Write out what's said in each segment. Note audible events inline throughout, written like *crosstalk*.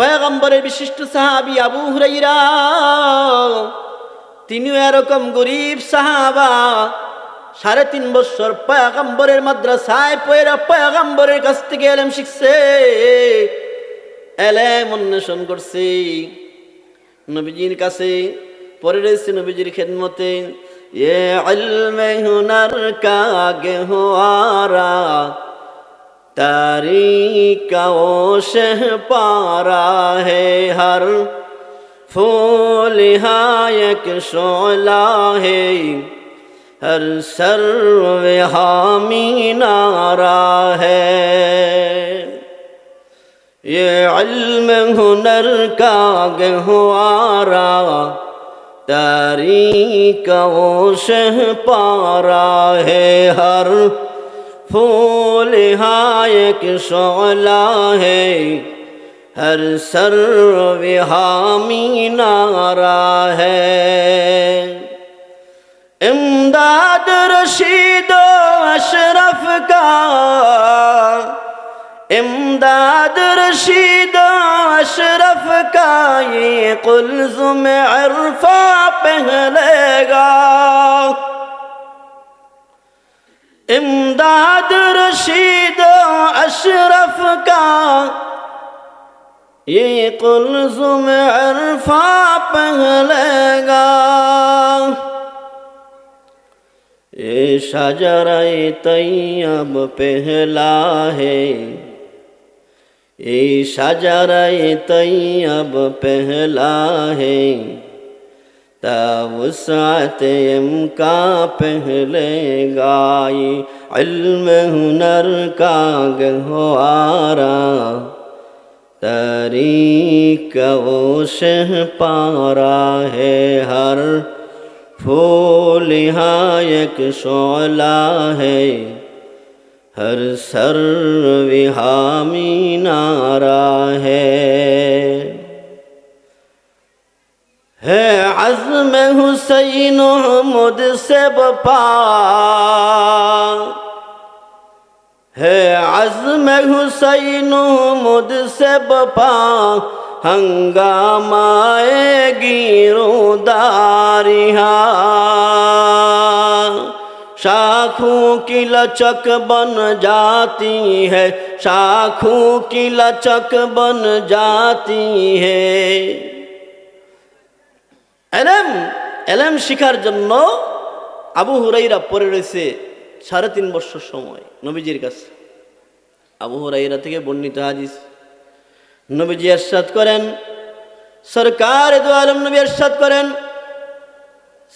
পয়গম্বরের বিশিষ্ট সাহাবি আবু হুরাইরা, তিনিও এরকম গরিব সাহাবা। সাড়ে তিন বছর পয়গম্বরের মাদ্রাসায় পয়রা পয়গম্বরের কাছ থেকে এলেম শিখছে, এলেম অন্বেষণ করছে। নবীজির কাছে পরে রয়েছে নবীজির খেদমতে, এ ইলমে হুনার কাগে হোয়ারা तारीका ओ शह पारा है हर फूल हायक शोला है हर सर्व हामी नारा है ये इल्म हुनर का गहवारा तारीका ओ शह पारा है हर फूल हायक शोला है हर सर्व हामी नारा है इमदाद रशीद अशरफ का इमदाद रशीद अशरफ का ये कुल्जुम अरफा पहलेगा امداد رشید اشرف کا یہ قلزم عرفا پہلے گا یہ شجرائے طیب پہلا ہے یہ شجرائے طیب پہلا ہے تا وسعت کا پہلے گائی، علم ہنر کا گہوارا تاریخ وہ شہ پارا ہے ہر پھول، یہاں یک شعلہ ہے۔ ہر سر وہامی نارا ہے۔ ہے عزم حسین مجھ سے بپا ہے عزم حسین مجھ سے بپا ہنگامہ گیروں داریاں شاخوں کی لچک بن جاتی ہے، شاخوں کی لچک بن جاتی ہے۔ এলেম এলেম শিখার জন্য আবু হুরাইরা পড়ে রয়েছে সাড়ে তিন বছর সময়, নবীজির কাছে। আবু হুরাইরা থেকে বর্ণিত হাদিস। নবীজি এরশাদ করেন, সরকার দু আলম নবী এরশাদ করেন,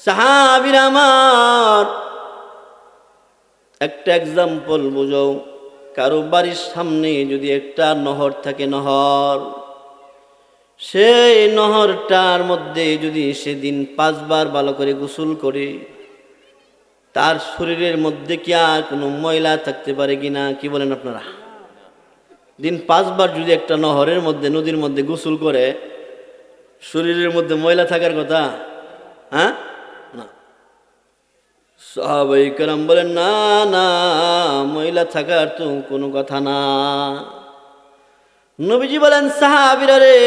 সাহাবির আমার। একটা এক্সাম্পল বুঝো কারও বাড়ির সামনে যদি একটা নহর থাকে, নহর। সেই নহরটার মধ্যে যদি সেদিন পাঁচবার ভালো করে গোসল করে, তার শরীরের মধ্যে কি আর কোনো ময়লা থাকতে পারে কি না কি বলেন আপনারা? দিন পাঁচবার যদি একটা নহরের মধ্যে, নদীর মধ্যে গোসল করে, শরীরের মধ্যে ময়লা থাকার কথা হ্যাঁ? না। সাহাবাই কারাম বলেন, না না, ময়লা থাকার তো কোনো কথা না। নবীজি বলেন, সাহাবিরা রে,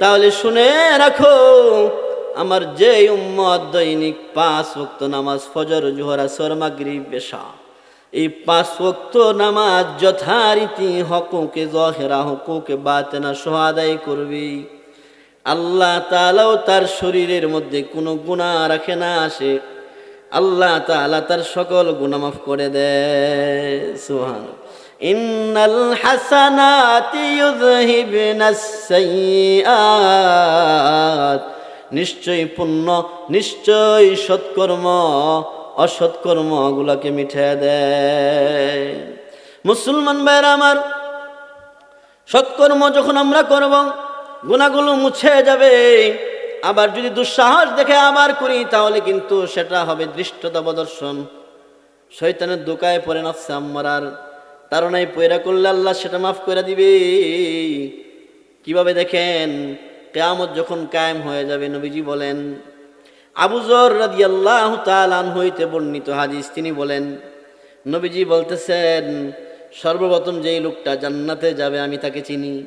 তাহলে শুনে রাখো, আমার যে উম্মত দৈনিক পাঁচ ওক্ত নামাজ ফজর, জোহরা সরমাগরি পেশা এই পাঁচ ওক্ত নামাজ যথারীতি হকুকে জহেরা, হকুকে বাতেনা সহাদাই করবি। আল্লাহ তালাও তার শরীরের মধ্যে কোনো গুণা রাখে না আসে আল্লাহ তালা তার সকল গুণা মাফ করে দেয়। সুহান ইন্নাল হাসানাতি ইউযহিবনাস সাইয়্যাত। নিশ্চয়ই পুণ্য, নিশ্চয়ই সৎকর্ম, অসৎকর্মগুলোকে মিঠে দেয়। মুসলমান ভাইরা আমার, সৎকর্ম যখন আমরা করব, গুণাগুলো মুছে যাবে। আবার যদি দুঃসাহস দেখে আবার করি, তাহলে কিন্তু সেটা হবে দৃষ্টতা প্রদর্শন। শৈতানের দোকায় পড়ে নাফসে আম্মারার তারণায় পয়রা করলে আল্লাহ সেটা মাফ করে দিবে। কীভাবে দেখেন? কেয়ামত যখন কায়েম হয়ে যাবে, নবীজি বলেন আবুজর রাদি আল্লাহ তালান হইতে বর্ণিত হাদিস, তিনি বলেন, নবীজি বলতেছেন, সর্বপ্রথম যেই লোকটা জান্নাতে যাবে আমি তাকে চিনি।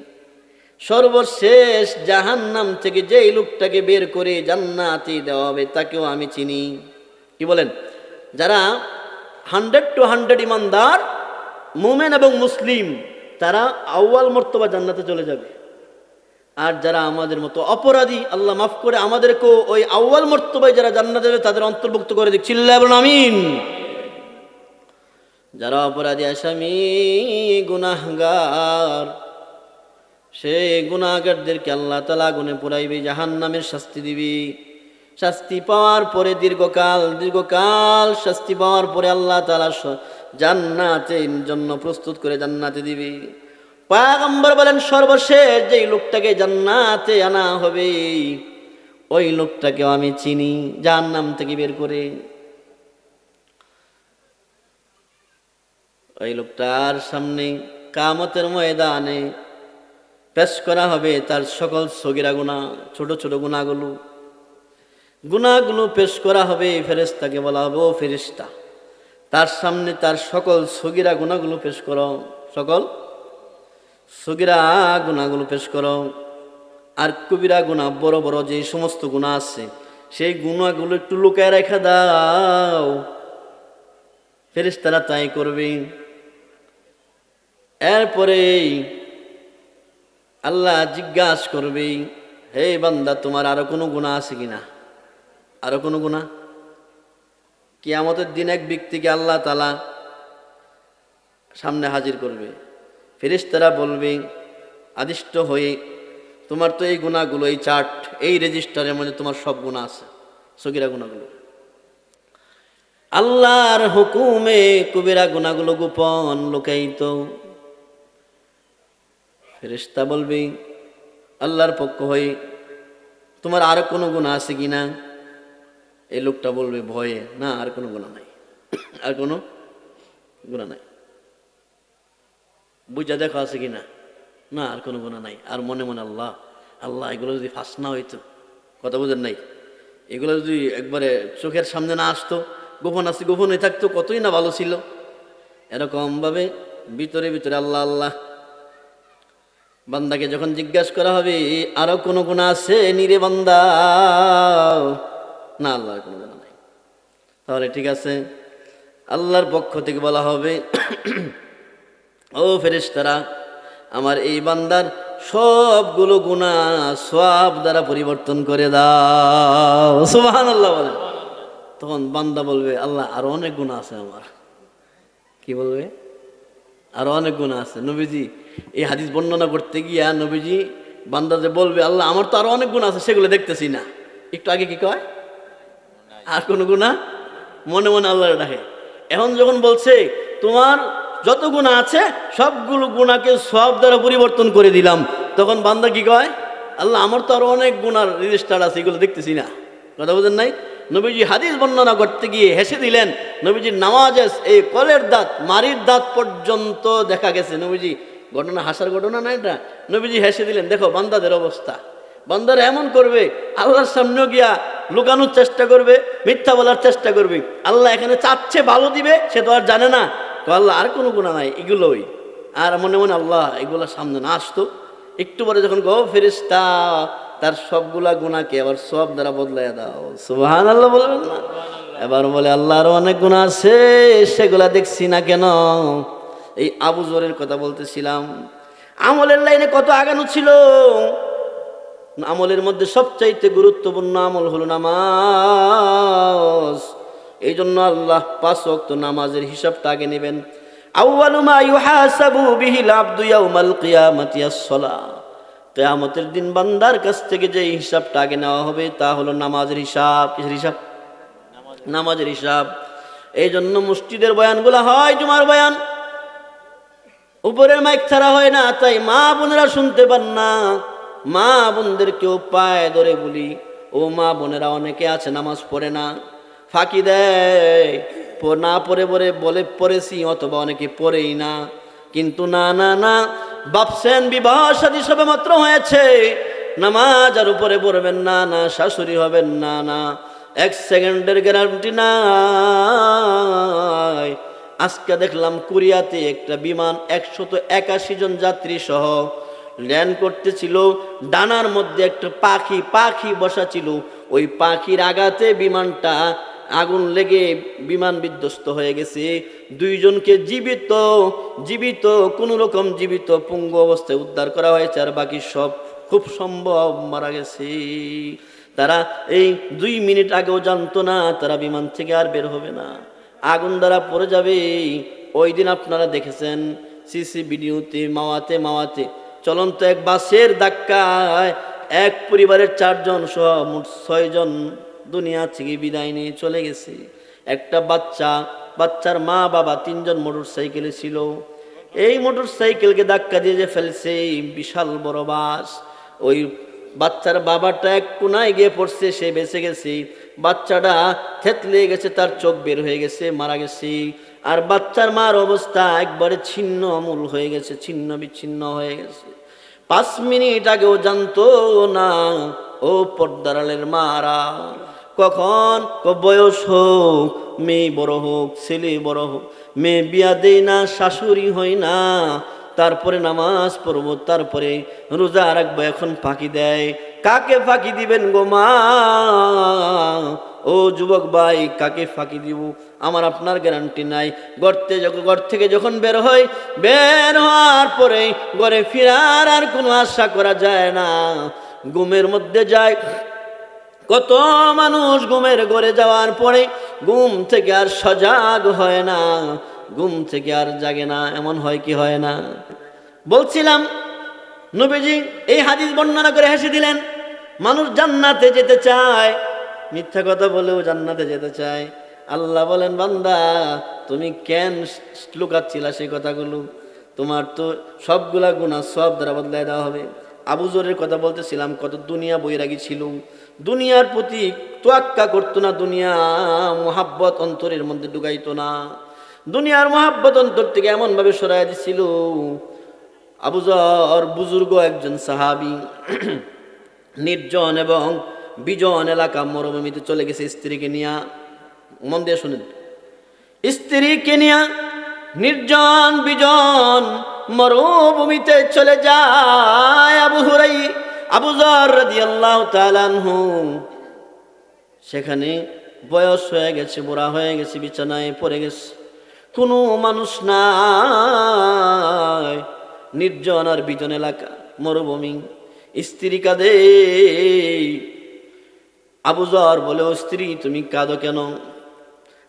সর্বশেষ জাহান্নাম থেকে যেই লোকটাকে বের করে জান্নাতি দেওয়া হবে তাকেও আমি চিনি। কি বলেন? যারা হান্ড্রেড টু হান্ড্রেড ইমানদার মোমেন এবং মুসলিম, তারা আউয়াল মর্তবা জান্নাতে চলে যাবে। আর যারা আমাদের মতো অপরাধী, আল্লাহ মাফ করে আমাদেরকেও ওই আউয়াল মর্তবায় যারা জান্নাতে যাবে, তাদের অন্তর্ভুক্ত করে দিক। আমিন। যারা অপরাধী, আসামি, গুনাহগার সেই গুনাহগারদেরকে আল্লাহ তালা গুনে পুরাইবে জাহান নামের শাস্তি দিবি। শাস্তি পাওয়ার পরে দীর্ঘকাল দীর্ঘকাল শাস্তি পাওয়ার পরে আল্লাহ তালা জান্নাতের জন্য প্রস্তুত করে জান্নাতে দিবি। পাগম্বর বলেন, সর্বশেষ যেই লোকটাকে জান্নাতে আনা হবে, ওই লোকটাকেও আমি চিনি, যার নাম থেকে বের করে। ওই লোকটার সামনে কামতের ময়দানে পেশ করা হবে তার সকল সগিরা গুণা, ছোট ছোট গুণাগুলো। গুণাগুলো পেশ করা হবে ফেরেস্তাকে বলা হবে, ও ফেরিস্তা তার সামনে তার সকল সগিরা গুণাগুলো পেশ করো। সকল সগিরা গুণাগুলো পেশ করো। আর কবিরা গুণা বড় বড় যে সমস্ত গুণা আছে, সেই গুণাগুলো একটু লুকায় রেখা দাও। ফেরেশতারা তাই করবে। এরপরে আল্লাহ জিজ্ঞাসা করবে, হে বান্দা, তোমার আরও কোনো গুণা আছে কিনা? আরও কোনো গুণা? কিয়ামতের দিন এক ব্যক্তিকে আল্লাহ তালা সামনে হাজির করবে। ফেরেশতারা বলবে, আদিষ্ট হয়ে তোমার তো এই গুণাগুলো, এই চার্ট, এই রেজিস্টারের মধ্যে তোমার সব গুণা আছে, সগিরা গুণাগুলো। আল্লাহর হুকুমে কুবেরা গুণাগুলো গোপন লোকায়িত। ফেরেশতা বলবে, আল্লাহর পক্ষ হয়ে তোমার আর কোনো গুণা আছে কি না? এই লোকটা বলবে, ভয়ে। না, আর কোনো গুণা নাই। আর কোনো গুণা নাই। বুঝা দেখো আছে কি না না আর কোনো গুণা নাই। আর মনে মনে আল্লাহ আল্লাহ, এগুলো যদি ফাঁস না হইতো, কথা বুঝেন নাই? এগুলো যদি একবারে চোখের সামনে না আসতো, গোপন আছে গোপন থাকতো, কতই না ভালো ছিল। এরকমভাবে ভিতরে ভিতরে আল্লাহ আল্লাহ। বান্দাকে যখন জিজ্ঞাসা করা হবে, আরও কোনো গুণা আছে নিরে বান্দা? না, আল্লাহর কোনো গুণা নাই। তাহলে ঠিক আছে, আল্লাহর পক্ষ থেকে বলা হবে, *clears throat* ও ফেরেশতারা, আমার এই বান্দার সবগুলো গুণা সব দ্বারা পরিবর্তন করে দাও। সুবহান আল্লাহ বলেন তখন বান্দা বলবে, আল্লাহ, আরও অনেক গুণা আছে আমার। কি বলবে? আরও অনেক গুণা আছে। নবীজি, এই হাদিস বর্ণনা করতে গিয়া নবীজি বান্দা যে বলবে, আল্লাহ, আমার তো আরও অনেক গুণ আছে, সেগুলো দেখতেছি না। একটু আগে কি কয়? আর কোনো গুণা মনে মনে আল্লাহ ডাকে। এখন যখন বলছে, তোমার যত গুণা আছে, সবগুলো গুণাকে সব দ্বারা পরিবর্তন করে দিলাম, তখন বান্দা কি কয়, আল্লাহ, আমার তো আরও অনেক গুণার রেজিস্টার আছে, এগুলো দেখতেছি না। কথা বুঝেন নাই? নবীজি হাদিস বর্ণনা করতে গিয়ে হেসে দিলেন, নবীজির নামাজেস এই কলের দাঁত মারির দাঁত পর্যন্ত দেখা গেছে। নবীজি, ঘটনা হাসার ঘটনা না? এটা নবীজি হেসে দিলেন, দেখো, বান্দাদের অবস্থা। বান্দারা এমন করবে, আল্লাহর সামনেও গিয়া লুকানোর চেষ্টা করবে, মিথ্যা বলার চেষ্টা করবে। আল্লাহ এখানে চাচ্ছে ভালো দিবে, সে তো আর জানে না। তো আল্লাহ, আর কোনো গুণা নাই, এগুলোই। আর মনে মনে, আল্লাহ, এগুলো সামনে না আসতো। একটু পরে যখন গো ফেরিস্তা তার সবগুলা গুণাকে আবার সব দ্বারা বদলাই দাও। সুবহান আল্লাহ বলবেন না? এবার বলে, আল্লাহর অনেক গুণা আছে, সেগুলা দেখছি না কেন? এই আবু জোরের কথা বলতেছিলাম। আমলের লাইনে কত আগানো ছিল? আমলের মধ্যে সবচাইতে গুরুত্বপূর্ণ আমল হলো নামাজ। এই জন্য আল্লাহ পাঁচ ওয়াক্ত নামাজের হিসাবটা আগে নেবেন। আউয়ালু মা ইউহাসাবু বিহিল আবদু ইয়াউমাল কিয়ামাতি দিন বান্দার কাছ থেকে যে হিসাবটা আগে নেওয়া হবে তা হলো নামাজের হিসাব। হিসাব? নামাজের হিসাব। এই জন্য মসজিদের বয়ানগুলো হয় জুমার বয়ান। উপরের মাইক ছাড়া হয় না, তাই মা বোনেরা শুনতে পান না। মা বোনদের কেউ পায় ধরে বলি, ও মা বোনেরা, অনেকে আছে, নামাজ পড়ে না। ফাঁকি দেয়। না পড়ে পড়ে বলে পড়েছি, অথবা অনেকে পড়েই না। কিন্তু না না না বাপসেন বিবাহ সাদী সবে মাত্র হয়েছে। নামাজ আর উপরে পড়বেন না না, শাশুড়ি হবেন না না, এক সেকেন্ডের গ্যারান্টি নাই। আজকে দেখলাম কোরিয়াতে একটা বিমান একশত একাশি জন যাত্রী সহ ল্যান্ড করতেছিল, ডানার মধ্যে একটা পাখি পাখি বসা ছিল ওই পাখির আঘাতে বিমানটা আগুন লেগে বিমান বিধ্বস্ত হয়ে গেছে। দুইজনকে জীবিত জীবিত, কোনো রকম জীবিত পুঙ্গ অবস্থায় উদ্ধার করা হয়েছে আর বাকি সব খুব সম্ভব মারা গেছে। তারা এই দুই মিনিট আগেও জানতো না, তারা বিমান থেকে আর বের হবে না। আগুন দ্বারা পড়ে যাবে, ওই দিন আপনারা দেখেছেন সিসি ভিডিওতে মাওয়াতে মাওয়াতে চলন্ত এক বাসের ধাক্কায় এক পরিবারের চারজন সহ মোট ছয়জন দুনিয়া থেকে বিদায় নিয়ে চলে গেছে। একটা বাচ্চা, বাচ্চার মা বাবা তিনজন মোটর সাইকেলে ছিল। এই মোটর সাইকেলকে ধাক্কা দিয়ে যে ফেলছে বিশাল বড় বাস। ওই বাচ্চার বাবাটা এক কোনায় গিয়ে পড়ছে, সে বেঁচে গেছে। বাচ্চাটা থেতলে গেছে, তার চোখ বের হয়ে গেছে, মারা গেছে। আর বাচ্চার মার অবস্থা একবারে ছিন্ন অমূল হয়ে গেছে ছিন্ন বিচ্ছিন্ন হয়ে গেছে। পাঁচ মিনিট আগেও জানতো না, ও পর্দারালের মারা। কখন? বয়স হোক, মেয়ে বড় হোক, ছেলে বড় হোক, মেয়ে বিয়া দেয় না, শাশুড়ি হয় না, তারপরে নামাজ পড়ব, তারপরে রোজা রাখব, এখন ফাঁকি দেয়। কাকে ফাঁকি দিবেন গো মা? ও যুবক ভাই, কাকে ফাঁকি দিব? আমার আপনার গ্যারান্টি নাই। গর্তে ঘর থেকে যখন বের হয়, বের হওয়ার পরে ঘরে ফেরার আর কোনো আশা করা যায় না। ঘুমের মধ্যে যায়। কত মানুষ ঘুমের ঘরে যাওয়ার পরে ঘুম থেকে আর সজাগ হয় না। ঘুম থেকে আর জাগে না, এমন হয় কি হয় না? বলছিলাম, নবীজি, এই হাদিস বর্ণনা করে হেসে দিলেন মানুষ জান্নাতে যেতে চায়। মিথ্যা কথা বলেও জান্নাতে যেতে চায়। আল্লাহ বলেন, বান্দা, তুমি কেন লুকাচ্ছিলা সেই কথাগুলো? তোমার তো সবগুলা গুণা সব দ্বারা বদলায় দেওয়া হবে। আবু জরের কথা বলতেছিলাম, কত দুনিয়া বৈরাগী ছিল দুনিয়ার প্রতি তোয়াক্কা করতো না, দুনিয়া মোহাব্বত অন্তরের মধ্যে ঢুকাইতো না। দুনিয়ার মোহাব্বত অন্তর থেকে এমনভাবে সরাই দিছিল আবু জর বুজুর্গ একজন সাহাবি। নির্জন এবং বিজন এলাকা মরুভূমিতে চলে গেছে স্ত্রীকে নিয়া। মন দিয়ে শুনেন। স্ত্রীকে নিয়া নির্জন, বিজন মরুভূমিতে চলে যায় আবু হুরাই, আবু জর রাদিয়াল্লাহু তাআলা সেখানে বয়স হয়ে গেছে, বুড়া হয়ে গেছে, বিছানায় পড়ে গেছে। কোনো মানুষ নাই, নির্জন আর বিজন এলাকা, মরুভূমি। স্ত্রী কাঁদে আবুজর বলে, ও স্ত্রী, তুমি কাঁদো কেন?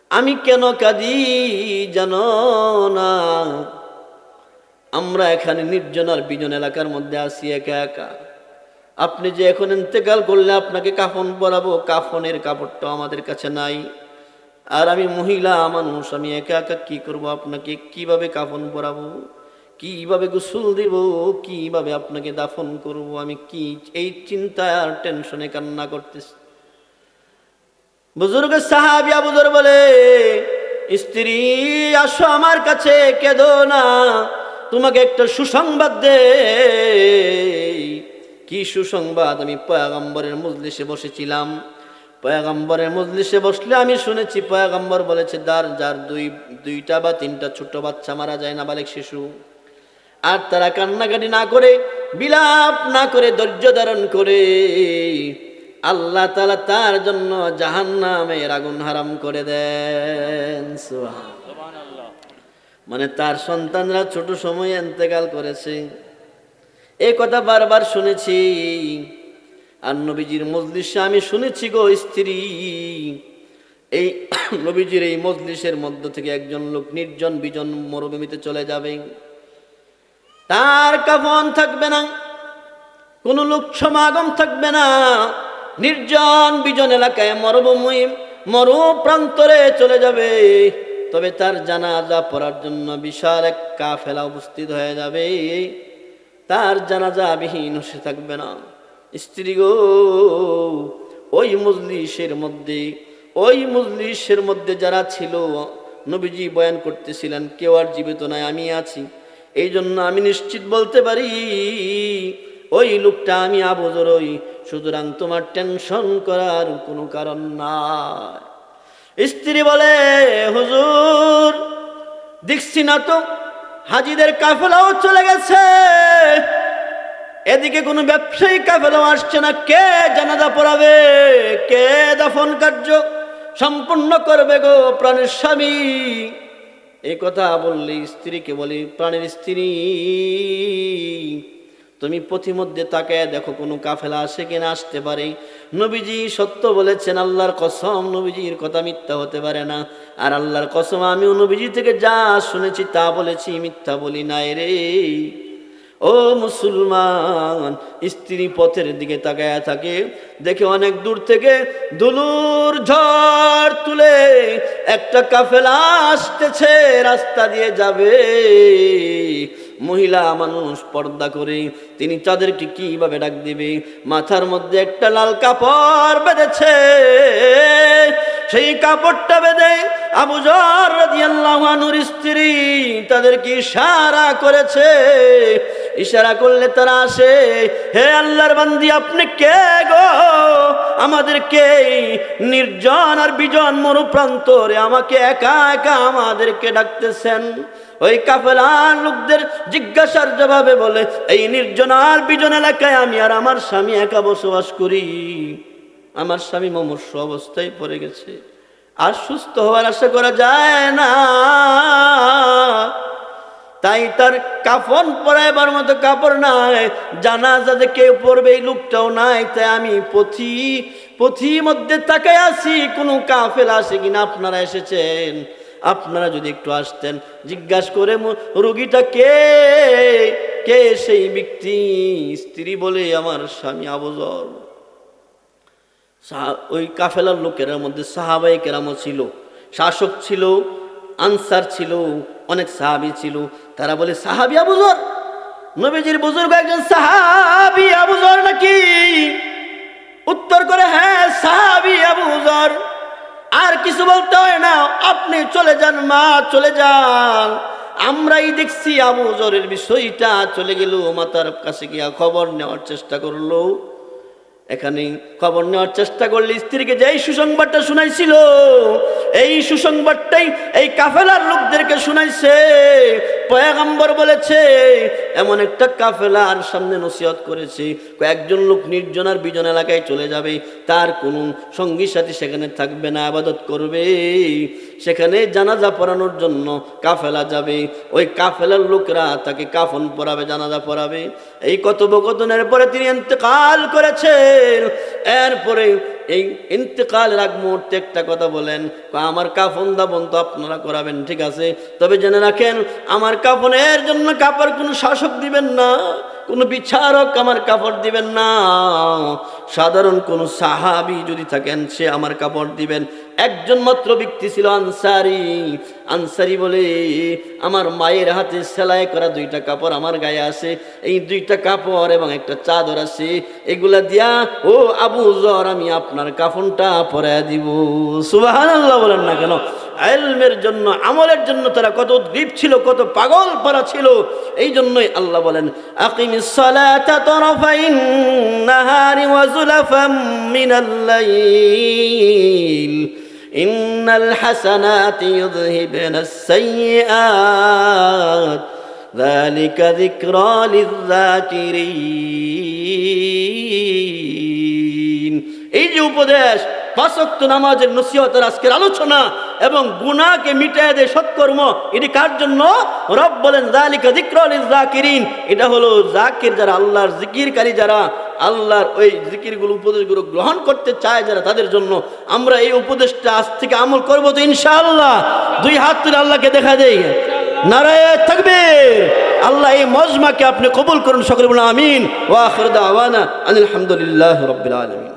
আমি কেন কাঁদি জানো না? আমরা এখানে নির্জন আর বিজন এলাকার মধ্যে আছি, একা একা। আপনি যে এখন ইন্তেকাল করলে আপনাকে কাফন পরাবো, কাফনের কাপড়টা আমাদের কাছে নাই। আর আমি মহিলা মানুষ, আমি একা একা কি করব? আপনাকে কীভাবে কাফন পরাবো? কীভাবে গোসল দিব, কীভাবে আপনাকে দাফন করব, আমি কি এই চিন্তায় আর টেনশনে কান্না করতেছি। বুজুর্গ সাহাবি আবুদর বলে, স্ত্রী, আসো আমার কাছে, কেঁদো না, তোমাকে একটা সুসংবাদ দে কি সুসংবাদ? আমি পয়াগম্বরের মজলিসে বসেছিলাম। পয়াগম্বরের মজলিসে বসলে আমি শুনেছি, পয়াগম্বর বলেছে, দার, যার দুই, দুইটা বা তিনটা ছোট বাচ্চা মারা যায় না বালেক শিশু। আর তারা কান্নাকাটি না করে, বিলাপ না করে, ধৈর্য ধারণ করে। আল্লাহ তালা তার জন্য জাহান্নামের আগুন হারাম করে দেন। মানে তার সন্তানরা ছোট সময়ে এন্তেকাল করেছে। এই কথা বারবার শুনেছি। আর নবীজির মজলিসে আমি শুনেছি গো স্ত্রী। এই *coughs* নবীজির এই মজলিসের মধ্য থেকে একজন লোক নির্জন বিজন মরুভূমিতে চলে যাবে। তার কাফন থাকবে না, কোনো লোক সমাগম থাকবে না। নির্জন বিজন এলাকায় মরুভূমি মরু প্রান্তরে চলে যাবে। তবে তার জানাজা পড়ার জন্য বিশাল এক কাফেলা উপস্থিত হয়ে যাবে। তার জানাজা বিহীন সে থাকবে না। স্ত্রী গো, ওই মজলিসের মধ্যে, ওই মজলিসের মধ্যে যারা ছিল, নবীজি বয়ান করতেছিলেন, কেউ আর জীবিত নাই, আমি আছি। এই জন্য আমি নিশ্চিত বলতে পারি, ওই লোকটা আমি আবজর ওই, সুতরাং তোমার টেনশন করার কোনো কারণ নাই। স্ত্রী বলে, হুজুর, দেখছি না তো, হাজিদের কাফেলাও চলে গেছে। এদিকে কোনো ব্যবসায়ী কাফেলাও আসছে না, কে জানাজা পড়াবে, কে দাফন কার্য সম্পূর্ণ করবে গো প্রাণের স্বামী? এই কথা বললে স্ত্রীকে বলি, প্রাণের স্ত্রী, তুমি পথিমধ্যে তাকে দেখো কোনো কাফেলা আসে কিনা আসতে পারে। নবীজি সত্য বলেছেন, আল্লাহর কসম, নবীজির কথা মিথ্যা হতে পারে না। আর আল্লাহর কসম, আমিও নবীজি থেকে যা শুনেছি তা বলেছি, মিথ্যা বলি নাই রে। ও মুসলমান, স্ত্রী পথের দিকে তাকায়া থাকে, দেখে অনেক দূর থেকে দুলুর ঝড় তুলে একটা কাফেলা আসতেছে, রাস্তা দিয়ে যাবে। মহিলা মানুষ পর্দা করে, তিনি তাদেরকে কীভাবে ডাক দিবে? মাথার মধ্যে একটা লাল কাপড় বেঁধেছে। সেই কাপড়টা বেঁধে আবু জর রাদিয়াল্লাহু স্ত্রী তাদেরকে ইশারা করেছে ইশারা করলে তারা আসে, হে আল্লাহর বান্দি, আপনি কে গো? আমাদেরকে নির্জন আর বিজন মরু প্রান্তরে আমাকে একা একা আমাদেরকে ডাকতেছেন? ওই কাফেলার লোকদের জিজ্ঞাসার জবাবে বলে, এই নির্জন আর বিজন এলাকায় আমি আর আমার স্বামী একা বসবাস করি। আমার স্বামী মমর্ষ অবস্থায় পড়ে গেছে। আর সুস্থ হওয়ার আশা করা যায় না। তাই তার কাফন পরাইবার মতো কাপড় নাই, জানাজা যে কেউ পড়বে এই লোকটাও নাই, তাই আমি পথি পথি মধ্যে তাকাই আছি, কোনো কাফেল আসে কিনা, আপনারা এসেছেন, আপনারা যদি একটু আসতেন, জিজ্ঞাসা করে রুগীটা কে? কে সেই ব্যক্তি? স্ত্রী বলে আমার স্বামী আবজর। ওই কাফেলার লোকেরা মধ্যে সাহাবাই কেরামও ছিল, শাসক ছিল আনসার ছিল, অনেক সাহাবি ছিল। তারা বলে, সাহাবি আবুজর নবীজির বুজুর্গ একজন সাহাবি আবুজর নাকি? উত্তর করে হ্যাঁ সাহাবি আবুজর আর কিছু বলতে হয় না, আপনি চলে যান, মা, চলে যান। আমরাই দেখছি আবু জরের বিষয়টা, চলে গেল, মাতার কাছে গিয়া খবর নেওয়ার চেষ্টা করল। এখানে খবর নেওয়ার চেষ্টা করলে স্ত্রীকে যেই সুসংবাদটা শুনাইছিল, এই সুসংবাদটাই এই কাফেলার লোকদেরকে শুনাইছে। পয়াগম্বর বলেছে, এমন একটা কাফেলার সামনে নসিহত করেছে। কয়েকজন লোক নির্জন আর বিজন এলাকায় চলে যাবে। তার কোনো সঙ্গী সাথী সেখানে থাকবে না, আবাদত করবে। সেখানে জানাজা পড়ানোর জন্য কাফেলা যাবে। ওই কাফেলার লোকরা তাকে কাফন পরাবে, জানাজা পড়াবে এই কথোপকথনের পরে তিনি ইন্তেকাল করেছেন। এরপরে এই ইন্তেকালের আগ মুহূর্তে একটা কথা বলেন আমার কাফন দাবন তো আপনারা করাবেন, ঠিক আছে? তবে জেনে রাখেন, আমার কাফনের জন্য কাপড় কোনো শাসক দিবেন না, কোনো বিচারক আমার কাপড় দিবেন না। সাধারণ কোনো সাহাবি যদি থাকেন, সে আমার কাপড় দিবেন। একজন মাত্র ব্যক্তি ছিল আনসারি। আনসারি বলে, আমার মায়ের হাতে সেলাই করা দুইটা কাপড় আমার গায়ে আছে। এই দুইটা কাপড় এবং একটা চাদর আছে। এগুলা দিয়া, ও আবু জর, আমি আপনার কাফনটা পরায় দিব। সুবাহান আল্লাহ বলেন না কেন? আলমের জন্য, আমলের জন্য তারা কত উদ্গ্রীব ছিল, কত পাগল পারা ছিল। এই জন্যই আল্লাহ বলেন, আকিমিস সালাতা তরফাইন নাহারি ওয়া যুলাফাম মিনাল লাইল إن الحسنات يذهبن السيئات ذلك ذكرى للذاكرين এই যে উপদেশ পাঁচক্ত নামাজের নসিহতের আজকের আলোচনা এবং গুনাহকে মিটায় দেয় সৎকর্ম এটি কার জন্য রব বলেন জালিকা যিকরুল জাকিরিন এটা হলো জাকির যারা আল্লাহর জিকিরকারী যারা আল্লাহর ওই জিকিরগুলো, উপদেশগুলো গ্রহণ করতে চায় যারা তাদের জন্য। আমরা এই উপদেশটা আজ থেকে আমল করব তো ইনশাআল্লাহ। দুই হাত তুলে আল্লাহকে দেখা দেই। নারায় থাকবে আল্লাহ এই মজমাকে আপনি কবুল করুন সকলে বলুন, আমিন। ওয়া আখির দাওয়ানা আনিল হামদুলিল্লাহ রাব্বিল আলামিন।